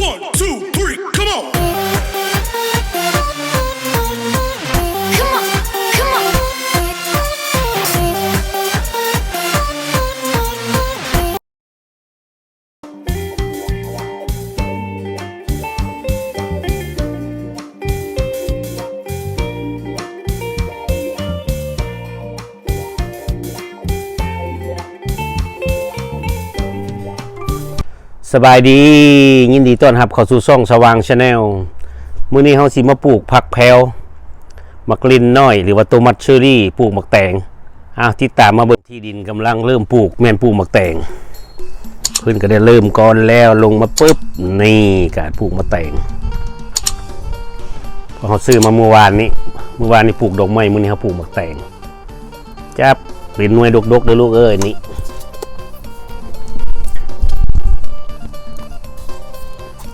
One, two, three, สบายดียินดีต้อนรับเข้าสู่ช่องสว่างชาแนลมื้อนี้เฮาสิมาปลูกผักแพรวมักลินน้อย หรือว่าโตมัตเชอรี่ปลูกมักแตงอ้าวติดตามมาบิ่งที่ดินกำลังเริ่มปลูกแม่นปลูกมักแตงเพิ่นก็ได้เริ่มก่อนแล้วลงมาปุ๊บนี่การปลูกมักแตงเพราะเขาซื้อมาเมื่อวานนี้เมื่อวานนี้ปลูกดอกไม้มื้อนี้เขาปลูกมักแตงจับเป็นหน่วยดกๆเด้อลูกเอ้ยนี่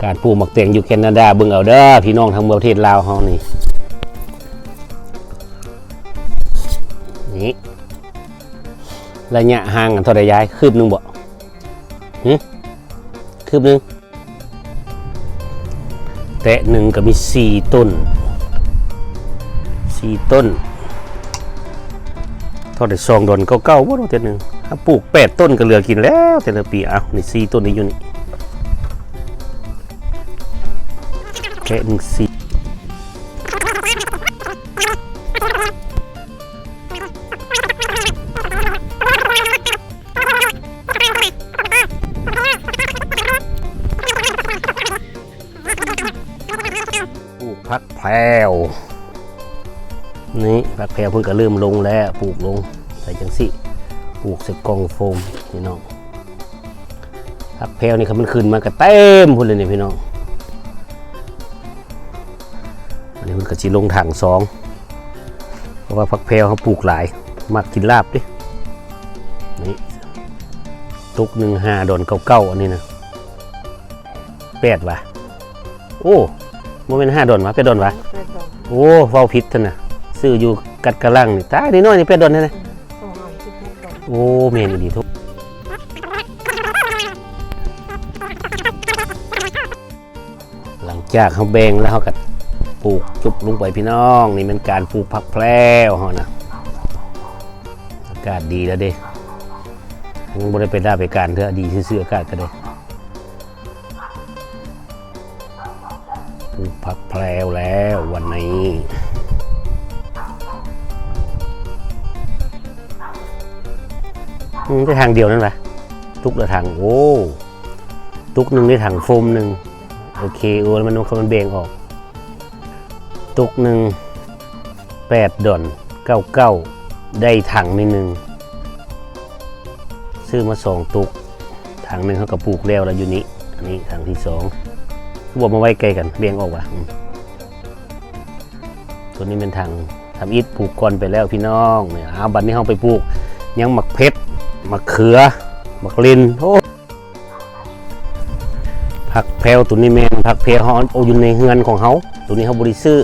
การปลูกหมักเตียงอยู่แคนาดาเบิ่งเอาเด้อพี่น้องทางประเทศลาวเฮานี่นี่ระยะห่างกันเท่าใดยายคืบหนึงบ่หึคืบหนึงแตะหนึ่งก็มีสี่ต้นสี่ต้นเท่าได้ซองดอนเก่าๆบ่เนาะแต่หนึ่งถ้าปลูกแปดต้นก็เหลือกินแล้ว แต่ละปีเอ้านี่สี่ต้นนี้อยู่นี่ แค่หนึ่งสี่ปลูกพักแพรวนี่พักแพรวเพิ่งก็เริ่มลงแล้วปลูกลงใส่จังสิปลูกใส่กล่องโฟมพี่น้องพักแพรวนี่ครับมันขึ้นมากระเต็มพุ่นเลยเนี่ยพี่น้อง สิลงถังสองเพราะว่าพักแพรวเขาปลูกหลายมักกินลาบดินี่ตุกหนึ่งห้าดอนเก้าเก้าอันนี้นะแปดวะโอ้โมเมนห้าดอนวะแปดดอนวะโอ้เฝ้าพิษท่านน่ะซื้ออยู่กัดกระลังนี่ตายนี่น้อยนี่แปดดอนนี่นะโอ้เมนอีดีทุกหลังจากเขาแบ่งแล้วเขาก็ ปลูกจุบลงไปพี่น้อง นี่เป็นการปลูกผักแพรวเฮานะอากาศดีแล้วเด้ยังบ่ได้ไปได้ไปการเถอะดีซื่อๆอากาศก็ได้ปลูกผักแพรวแล้ววันนี้ได้ทางเดียวนั่นแหละตุกละทางโอ้ตุกหนึ่งได้ทางโฟมหนึ่งโอเคโอ้แล้วมันมันเบ่งออก ตุกหนึ่งแปดดอนเก้าเก้าได้ถังในหนึ่งซื้อมาสองตุกถังหนึ่งเขากระปลูกแล้วแล้วอยู่นี้อันนี้ถังที่สองเขาบอกมาไว้ไกลกันเรียงออกว่ะตัวนี้เป็นถังทำอิฐปลูกก่อนไปแล้วพี่น้องเนี่ยอาบัดนี้เขาไปปลูก ยังหมักเพชรหมักเขือหมักลินโอ้ผักแพรวตัวนี้แมนผักแพรวเขาเอาอยู่ในเฮือนของเขาตัวนี้เขาบริซื้อ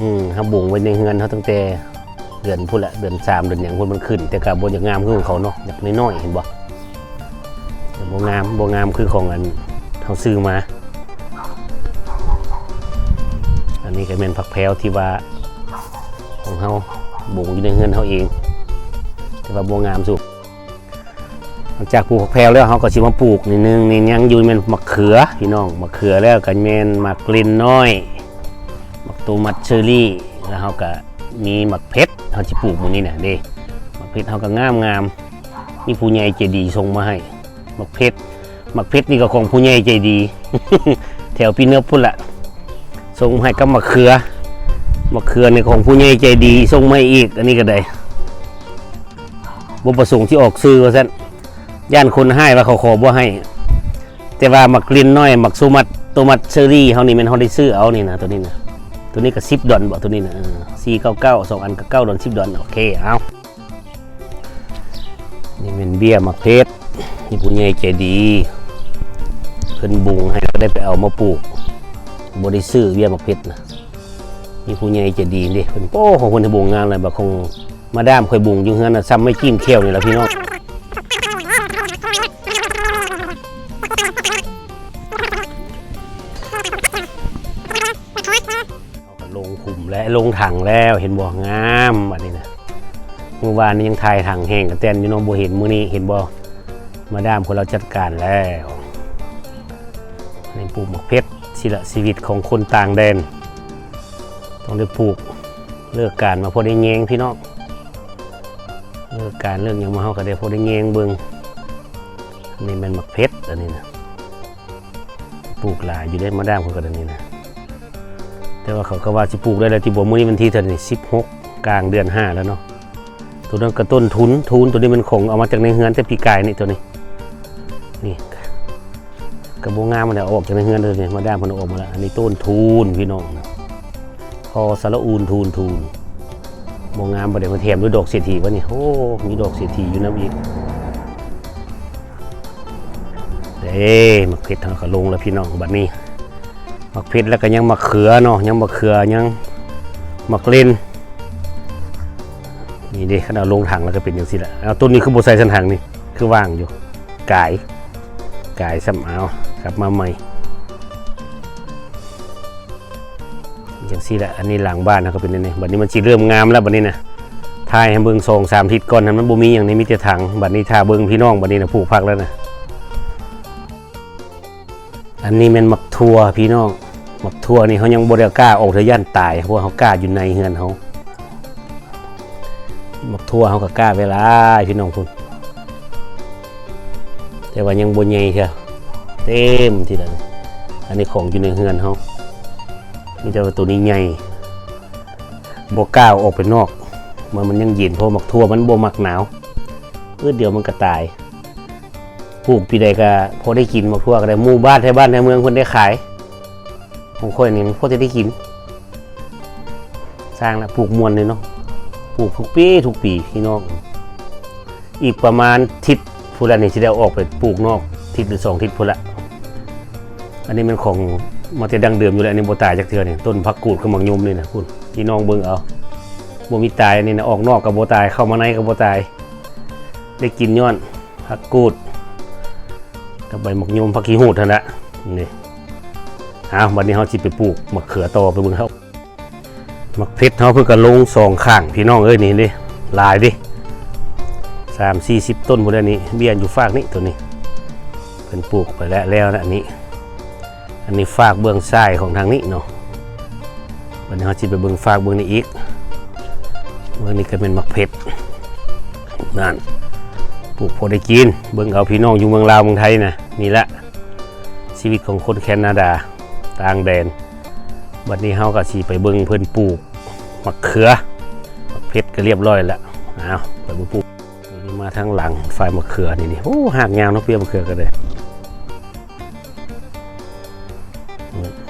อืมเขาบุงไว้ในเฮือนเขาตั้งแต่เดือนพุ่นละเดือนสามเดือนอย่างพุ่นมันขึ้น แต่กับบนอย่ากงามคือของเขาเนาะอยากน้อยๆเห็นบ่บ่งามบ่งามคือของอันเขาซื้อมา อันนี้ก็เป็นผักแพรวที่ว่าของเขาบุงอยู่ในเฮือนเขาเอง แต่ว่าบ่งามสุดหลังจากปลูกผักแพรวแล้วเขาก็สิมาปลูกนิดนึงนี่ยังอยู่เป็นมะเขือพี่น้องมะเขือแล้วก็แม่นมะกลินน้อย มักตูมัดเชอรี่แล้วเขาก็มีหมักเพชรเขาจะปลูกมันนี้น่ะเด้หมักเพชรเขาก็งามงามมีผู้ใหญ่ใจดีส่งมาให้หมักเพชรหมักเพชรนี่ก็ของผู้ใหญ่ใจดี แถวพี่เนื้อพุ่นละส่งมาให้กับมะเขือมะเขือนี่ของผู้ใหญ่ใจดีส่งมาอีก อันนี้ก็ได้บุประสงค์ที่ออกซื้อว่าซั่นย่านคนให้ว่าเขาขอบ่ให้ แต่ว่าหมักกลินน้อยหมักซูมัดตัวมัดเชอรี่เขานี่มันเขาได้ซื้อเอานี่นะตัวนี้นะ ตัวนี้ก็สิบดอนบอกตัวนี้นะสี่เก้าเก้าสองอันก็เก้าดอนสิบดอนโอเคเอานี่เป็นเบี้ยมะเพชรนี่ผู้ใหญ่ใจดี เพิ่นบุงให้ก็ได้ไปเอามาปลูกบริซื้อเบี้ยมะเพชรนะนี่ผู้ใหญ่ใจดีนี่เพิ่นโป้ของคนที่บุงงานอะไรแบบคงมาด้ามคอยบุงอยู่เฮือนนะซ้ำไม่จิ้มเขี้ยวนี่แหละพี่น้อง ขุมและลงถังแล้วเห็นบ่งามบัดนี้นะเมื่อวานนี้ยังถ่ายถังแห้งกับแตนอยู่น้องบ่เห็นมื้อนี้เห็นบ่มาดามคนเราจัดการแล้วนี่ปลูกหมกเพชรศิละชีวิตของคนต่างแดน ต้องได้ปลูกเลิกการมาพอได้แยงพี่น้องเลิกการเรื่องยังมาเฮาก็ได้พอได้แยงเบิงอันนี่มันหมกเพชรอันนี้นะปลูกหลายอยู่ได้มาดามคนกันอันนี้นะ แต่ว่าเขาก็ว่าสิปลูกได้แล้วที่บ่มื้อนี้วันที่เท่าไหร่16กลางเดือน5แล้วเนาะตัวนั้นก็ต้นทุนทุนตัวนี้มันคงเอามาจากในเฮือนแต่ปีกายนี่ตัวนี้นี่กระโบงามมันเอาออกจากในเฮือนเลยนี่มาด้ามมันอออกมาแล้วอันนี้ต้นทุนพี่น้องนะพอสารอูนทูนทูนโบงามประเดี๋ยวมาแถมด้วยดอกเศรษฐีวะนี่โอ้มีดอกเศรษฐีอยู่น้ำอีกเด้มักเพชรทางก็ลงแล้วพี่น้องบัดนี้ มักเพชรแล้วก็ยังมักเขือเนาะยังมักเขือยังมักเล่นนี่ด้ขนาดลงถังแล้วก็เป็นอย่างสิละเอาต้นนี้คือโบไซสันถังนี่คือว่างอยู่กายกายซ้ำเอากลับมาใหม่อย่างสิละอันนี้หลังบ้านนะก็เป็นนี่บัดนี้มันจีเริ่มงามแล้วบัดนี้นะทายให้เบิ่งสองสามทิศก่อนนะมันบ่มีอย่างนี้มีแต่ถังบัดนี้ทาเบิ่งพี่น้องบัดนี้นะผูกพักแล้วนะ อันนี้มันหมักทั่วพี่น้องหมักทั่วนี่เขายังบริกล้าออกเทย่านตายเพราะเขากล้าอยู่ในเฮือนเขาหมักทั่วเขาก็กล้าเวลาพี่น้องคุณแต่ว่ายังบนใหญ่เชียวเต็มทีเดียวอันนี้ของอยู่ในเฮือนเขามีแต่ว่าตัวนี้ใหญ่บกล้าออกไปนอก มันมันยังเย็นเพราะหมักทั่วมันบมักหนาวเออเดียวมันก็ตาย ลูกปีใดก็พอได้กินมาทั่วก็ได้หมู่บ้านแถวบ้านแถวเมืองคนได้ขายของคนนี่มันพอจะได้กิน สร้างแล้วปลูกมวนเลยเนาะปลูกทุกปีทุกปีพี่น้องอีกประมาณทิศพุละนี่จะได้เอาออกไปปลูกนอกทิศหรือสองทิศพุละอันนี้มันของมาแต่ดังเดิมอยู่แล้วอันนี้โบตายจากเทือนี่ต้นพักกูดกับมักยมนี่นะคุณพี่น้องเบิ่งเอาโบมีตายอันนี่นะออกนอกกับโบตายเข้ามาในกับโบตาย ได้กินย้อนพักกูด กับใบหมกยมผักขี้หูดเท่านั้นแหละนี่เอาวันนี้เขาจิไปปลูกมะเขือต่อไปเบิ่งเขามะเพชรเขาเพิ่งกระลงสองข้างพี่น้องเอ้ยนี่ดิลายดิสามสี่สิบต้นพวกนี้เบี้ยอยู่ฟากนี้ตัวนี้เป็นปลูกไปแล้วแล้วนะอันนี้ อันนี้ฟากเบื้องซ้ายของทางนี้เนาะวันนี้เขาจิไปเบื้องฟากเบื้องนี้อีกเบื้องนี้ก็เป็นมะเพชรนั่น ปลูกพอได้กินเบิ่งเอาพี่น้องอยู่เมืองลาวเมืองไทยนะนี่ละชีวิตของคนแคนาดาต่างแดนวันนี้เฮาก็สิไปเบิ่งเพิ่นปลูกมะเขือมะเพชรก็เรียบร้อยแล้วเอาไปปลูกนี้มาทางหลังฝ่ายมะเขือนี่นี่โอ้หากยาวเนาะเพียมะเขือก็ได้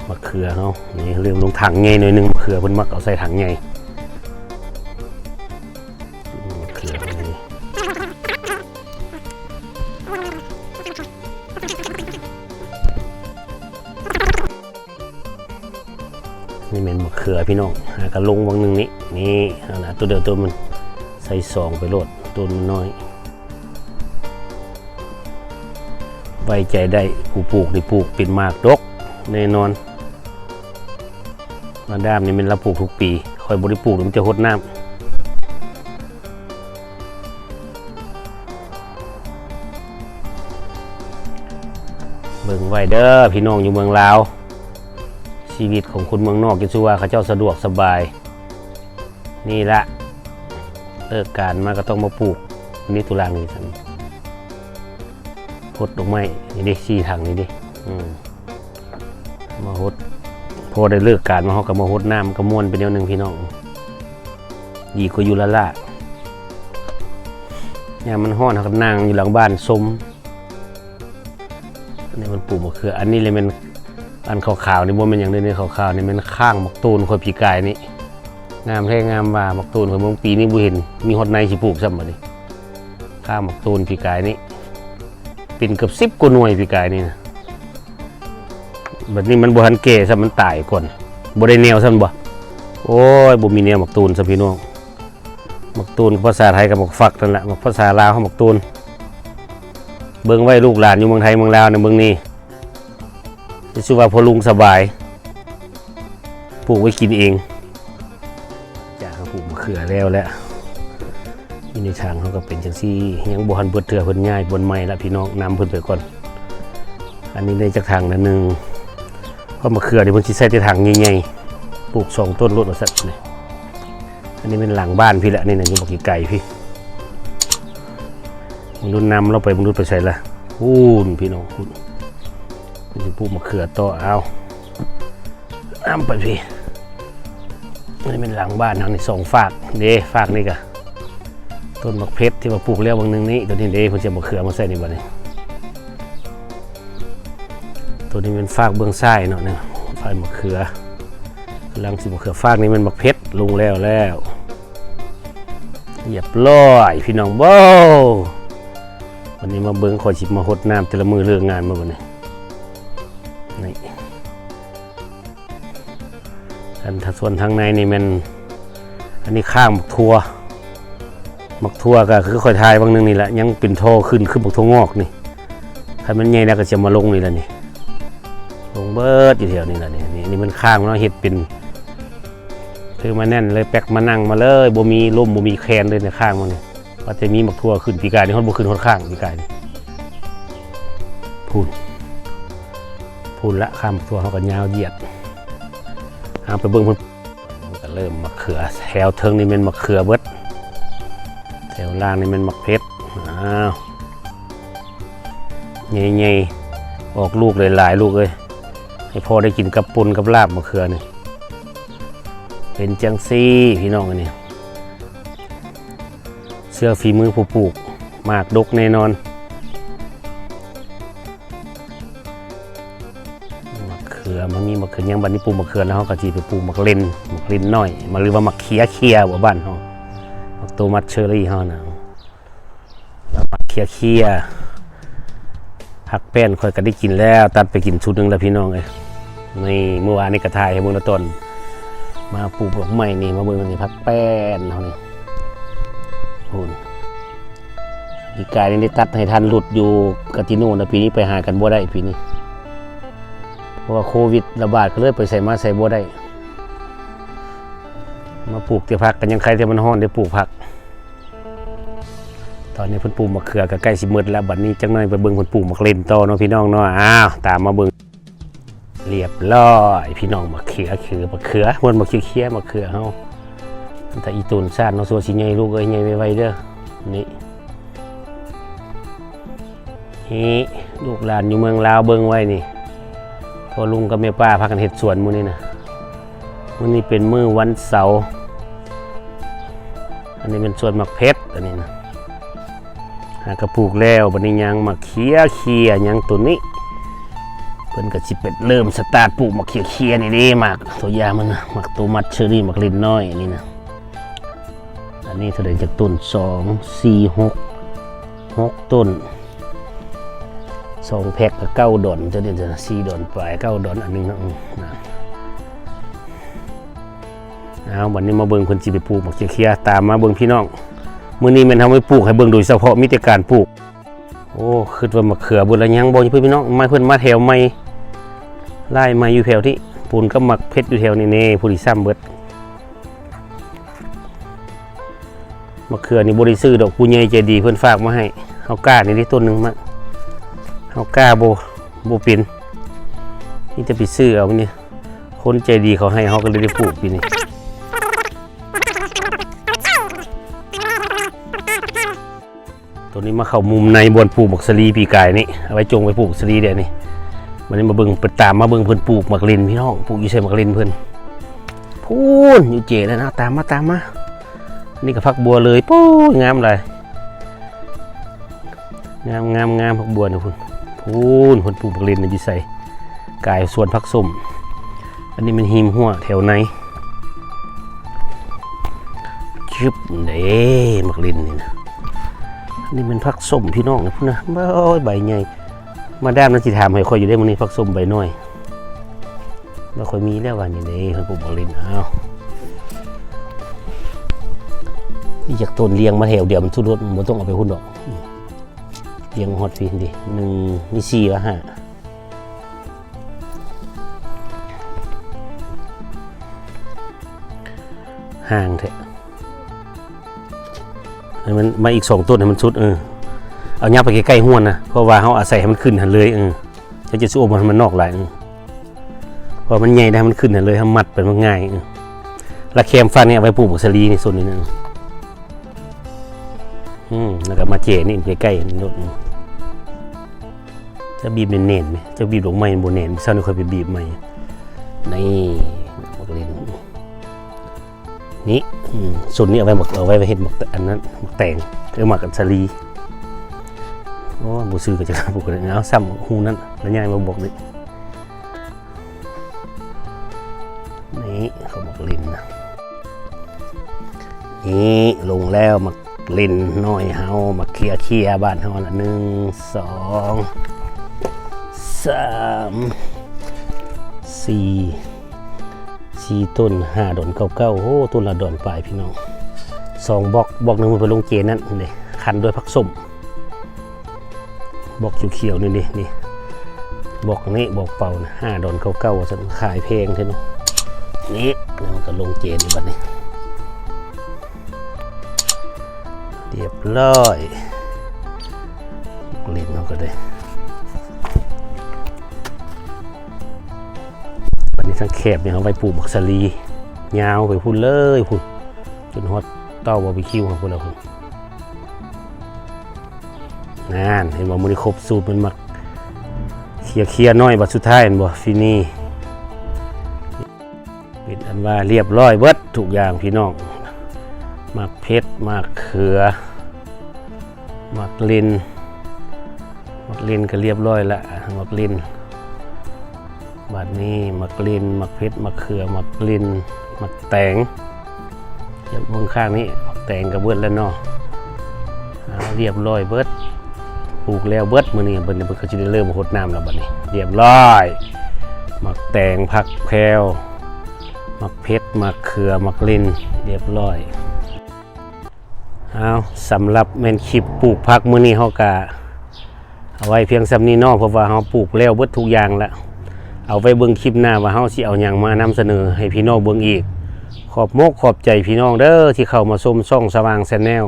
มะเขือเฮานี่เรื่องลงถังใหญ่หน่อยนึงมะเขือเพิ่นมักเอาใส่ถังใหญ่ นี่เป็นมะเขือพี่น้องหากระลงวังหนึ่งนี้นี่เอานะตัวเดียวตัวมันใส่สองไปโลดตัวมันน้อยไว้ใจได้ผู้ปลูกได้ปลูกเป็นมากดกแน่นอนมาด้ามนี่มันเราปลูกทุกปีคอยบริปลูกมันจะหดน้ำเบิ่งไว้เด้อพี่น้องอยู่เมืองลาว ชีวิตของคนเมืองนอกจะชื่อว่าเขาเจ้าสะดวกสบาย นี่ละเลิกการมาก็ต้องมาปลูกอันนี้ตุลานี่สันพดดอกไม้นี่ดิสี่ถังนี่ดิมมาหดพอได้เลิกการมาเขาก็มาหดน้ำก็ม้วนไปเดียวหนึ่งพี่น้องดีกว่าอยู่ละละเนี่ยมันห้อนเขาก็นั่งอยู่หลังบ้านสมอันนี้มันปลูกมะเขืออันนี้เลยมัน อันขาวๆนี่บ่แมันอย่างเดียวนี่ขาวๆนี่มันข้างมักตูนคอยปีกายนี่งามแท้งามว่ามักตูนคอยเมืองปีนี้บ่เห็นมีฮอดในสิปลูกซ้ำบัดนี้ข้างมักตูนปีกายนี่เป็นเกือบ10กว่าหน่วยปีกายนี่นะบัดนี้มันบ่ทันแก่ซ้ำมันตายก่อนบ่ได้แนวซ้ำบ่โอ้ยบ่มีแนวมักตูนซ้ำพี่น้องมักตูนภาษาไทยกับมักฟักนั่นแหละมักภาษาลาวเขามักตูนเบิ่งไว้ลูกหลานอยู่เมืองไทยเมืองลาวในเมืองนี้ จะชื่อว่าพอลุงสบาย ปลูกไว้กินเองขือแล้วแหละนี่ในทางเขาก็เป็นจังซี่ยังบ่ทันบิดเถื่อเพิ่นง่ายบนไม้ละพี่น้องนำเพิ่นไปก่อน อันนี้ในจากทางนั้นหนึ่งเพราะมะเขือนี่เพิ่นสิใส่ในทางใหญ่ๆปลูกสองต้นรดเอาซะนี่อันนี้เป็นหลังบ้านพี่แหละนี่นะอยู่บ่กี่ไก่พี่มึงรุ่นนำเราไปมึงรุ่นไปใส่ละพูนพี่น้องพูน มันสิปลูกมะเขือต่อเอาน้ำไปพี่นี่เป็นหลังบ้านทางนี้สองฝากเด้ฝากนี่กะต้นมะเพชรที่มาปลูกแล้วบางนึงนี้ตัวนี้เด้เพิ่นจะมะเขือมาใส่ในบ้านนี้ตัวนี้เป็นฝากเบื้องซ้ายเนาะเนี่ยฝากมะเขือหลังสิมะเขือฝากนี้มันมะเพชรลงแล้วแล้วเรียบร้อยพี่น้องโบ้วันนี้มาเบิ้งขอยสิมาหดน้ำแต่ละมือเรื่องงานมาวันนี้ นี่อันถ้าส่วนทางในนี่มันอันนี้ข้างหมักทัวหมักทัวก็คือคอยทายบางนึงนี่แหละยังเป็นท่อขึ้นขึ้นหมักทัวงอกนี่ถ้ามันใหญ่แล้วก็จะมาลงนี่แหละนี่ลงเบิดอยู่แถวนี้แหละนี่นี่นี่มันข้างเนาะเห็ดเป็นคือมาแน่นเลยแป๊กมานั่งมาเลยบ่มีร่มบ่มีแคนเลยในข้างมันนี่ว่าจะมีหมักทัวขึ้นปีกายนี่ฮอดบ่ขึ้นฮอดข้างปีกายนี่พูน พูนละข้ามหมัวเขาก็ยาวเหยียดเอาไปเบิ่งเพิ่นมันก็เริ่มมะเขือแถวเทิงนี่เป็นมะเขือเบิดแถวล่างนี่เป็นมะเพชรอ้าวใหญ่ๆออกลูกหลายๆลูกเลยให้พ่อได้กินกับปุนกับลาบมะเขือนี่เป็นจังซี่พี่น้องอันนี้เสื้อฝีมือผู้ปลูกมากดกแน่นอน เขือยังบันนี้ปลูกมะเขือแล้วเขาก็จีไปปลูกมะเลนมะเลนน้อยมาหรือว่ามะเขียเขียบ่บ้านเขามะโตมัดเชอรี่เขานะแล้วมะเขียเขียผักแป้นค่อยก็ได้กินแล้ว ตัดไปกินชุดหนึงแล้วพี่น้องเอ้ยนี่เมื่อวานนี้กระทายให้เบิ่งละต้น มาปลูกดอกไม้นี่มาเบิ่งนี่ผักแป้นเขานี่หุ่นอีกายนี่ได้ตัดให้ทันหลุดอยู่กะติโน่นะปีนี้ไปหากันบ่ได้ปีนี้ เพราะว่าโควิดระบาดก็เลยไปใส่มาใส่บัวได้ มาปลูกแต่ผักกันยังใครแต่มันห้อนได้ปลูกผัก ตอนนี้เพิ่นปลูกมะเขือก็ใกล้สิหมดแล้วบัดนี้จังหน่อยไปเบิ่งเพิ่นปลูกมะเล่นต่อเนาะพี่น้องเนาะอ้าวตามมาเบิ่งเรียบร้อยพี่น้องมะเขือคือมะเขือมันมะเขือเคี้ยมะเขือเฮาแต่อีตูนซ่านเนาะสัวสิใหญ่ลูกเอ้ยใหญ่ไวๆเด้อนี่นี่ลูกหลานอยู่เมืองลาวเบิ่งไว้นี่ พอลุงกับแม่ป้าพากันเห็ดสวนมื้อนี้นะมื้อนี้เป็นมื้อวันเสาร์อันนี้เป็นสวนหมักเพชรอันนี้นะหากระปลูกแล้วบัดนี้ยังมาเคียเคียยังตัวนี้เพิ่นก็สิเป็นเริ่มสตาร์ทปลูกมักเคียเคียนี่ด้หมักตัวยามันนะหมักตัวมัดเชอรี่หมักลินน้อยอันนี้นะอันนี้เท่าไหร่จากต้นสองสี่หกหกต้น สองแพ็กับเก้าดอนจะเดี๋ยวจะสี่ดอนปลายเก้าดอนอันหนึงนะนะเอาวันนี้มาเบิ่งคนจีไปปลูกบักเขียเคียตามมาเบิ่งพี่น้องมื้อนี้มันทำให้ปลูกให้เบิ่งโดยเฉพาะมีแต่การปลูก โอ้คิดว่ามาเขือบุญละยังบ่เพื่อนพี่น้องไมาเพิ่นมาแถวใหม่ไล่มาอยู่แถวที่ปูนก็มักเพชรอยู่แถวนี้เน่ผู้ที่ซ้ำเบิดมะเขือนี่บ่ได้ซื้อดอกผู้ใหญ่ใจดีเพิ่นฝากมาให้เฮากล้านี่ได้ต้นหนึงมา เฮากล้าโบโบป็นนี่จะไปซื้อเอาเนี่ยคนใจดีเขาให้เขาก็เลยได้ปลูกปีนี้ตัวนี้มาเข้ามุมในบนปลูกบักสลีปีกายนี่เอาไว้จงไว้ปลูกสลีเดี๋ยวนี้วันนี้มาเบิ่งไปตามมาเบิ่งเพิ่นปลูกมักลินพี่น้องปลูกอยู่ใส่มักลินเพิ่นพูนอยู่เจแล้วนะตามมาตามมานี่ก็พักบัวเลยปู้งามเลยงามงามงามพักบัวนะพุ่น พูนคนปลูกบักเลนในดิใส่กายส่วนพักสมอันนี้มันหิมหัวแถวในจึบเด้มักเลนนี่นะอันนี้มันพักสมพี่น้องนะพุ่นนะโอ้ยใบใหญ่มาด้ามนั้นสิถามให้คอยอยู่ได้มันนี้พักสมใบน้อยแล้วคอยมีแล้ววันนี้เด้คนปลูกบักเลนเอานี่จากต้นเลี้ยงมาแถวเดียวมันทุรถมันต้องเอาไปหุ่นดอก เรียงฮอตฟินดิหนึ่งมีสี่วะฮะห่างเถอะให้มันมาอีกสองต้นให้มันสุดเออเอายับไปใกล้ๆห้วนนะเพราะว่าเขาอาศัยให้มันขึ้นหันเลยเออจะจะสู้มันให้มันนอกหลายเพราะมันใหญ่ได้มันขึ้นหันเลยทำมัดเป็นมันง่ายเออแล้วแคมฟันเนี่ยเอาไว้ปลูกบักสลีในส่วนนี้นะอืมแล้วก็มาเจนี่ใกล้ๆนี่โน่น จะบีบเน้นๆไหมจะบีบดอกไม้บนเน้นเช้านี้ค่อยไปบีบใหม่นี่บักเล่นนี่ส่วนนี้เอาไว้หมักเอาไว้ไว้เห็ดหมักอันนั้นหมักแตงเออหมักกันสาลีโอ้บูซื้อก็จะบุกเลยเอาซ้ำหูนั้นแล้วย่างมาบอกนี่นี่เขาบอกลินนะนี่ลงแล้วมาลินน้อยเฮามาเคลียร์เคลียร์บ้านเฮาละหนึ่งสอง สามสี่สี่ต้นห้าดอนเก้าเก้าโอ้ต้นละดอนปลายพี่น้องสองบอกบอกหนึ่งมันไปลงเจนั่นเลยคันด้วยผักส้มบอกเขียวๆนี่นี่นี่บอกนี้บอกเป่านะห้าดอนเก้าเก้าฉันขายเพลงใช่ไหมนี่แล้วมันก็ลงเจนี่บัดนี้เรียบร้อยเล่นเขาก็ได้ วันนี้างแคบเนี่ยเขาไปปลูกบักสลียาวไปพุ่นเลยพุ่นจนฮอตเต้าบาร์บีคิวของพวกเราพุ่นงานเห็นว่ามันครบสูตรมันมักเคลียร์เคลียร์น้อยบัดสุดท้ายเห็นบ่ฟินี่เป็นอันว่าเรียบร้อยเบิดทุกอย่างพี่น้องมักเพชรมักเขือมักลินมักลินก็เรียบร้อยละมักลิน บัดนี้มักลินมักเพชรมักเขือมักลินมักแตงเดี๋ยวเบางข้างนี้แตงกับเบิดแล้วเนาะเอาเรียบร้อยเบิดปลูกแล้วเบิดมื้อนี้เบิ่นเพิ่นก็สิได้เริ่มหดน้ำแล้วบัดนี้ เรียบร้อยมักแตงผักแพรวมักเพชรมักเขือมักลินเรียบร้อยเอาสำหรับแมนคลิปปลูกผักมื้อนี้เฮาก็เอาไว้เพียงซำนี้เนาะเพราะว่าเฮาปลูกแล้วเบิดทุกอย่างแล้ว เอาไว้เบิ่งคลิปหน้าว่าเฮาสิเอาหยังมานำเสนอให้พี่น้องเบิ่งอีก ขอบมกขอบใจพี่น้องเด้อที่เข้ามาชมช่องสว่างแชนแนล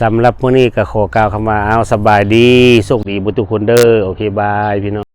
สำหรับมื้อนี้ก็ขอกล่าวคำว่าเอาสบายดีโชคดีบุทุกคนเด้อโอเคบายพี่น้อง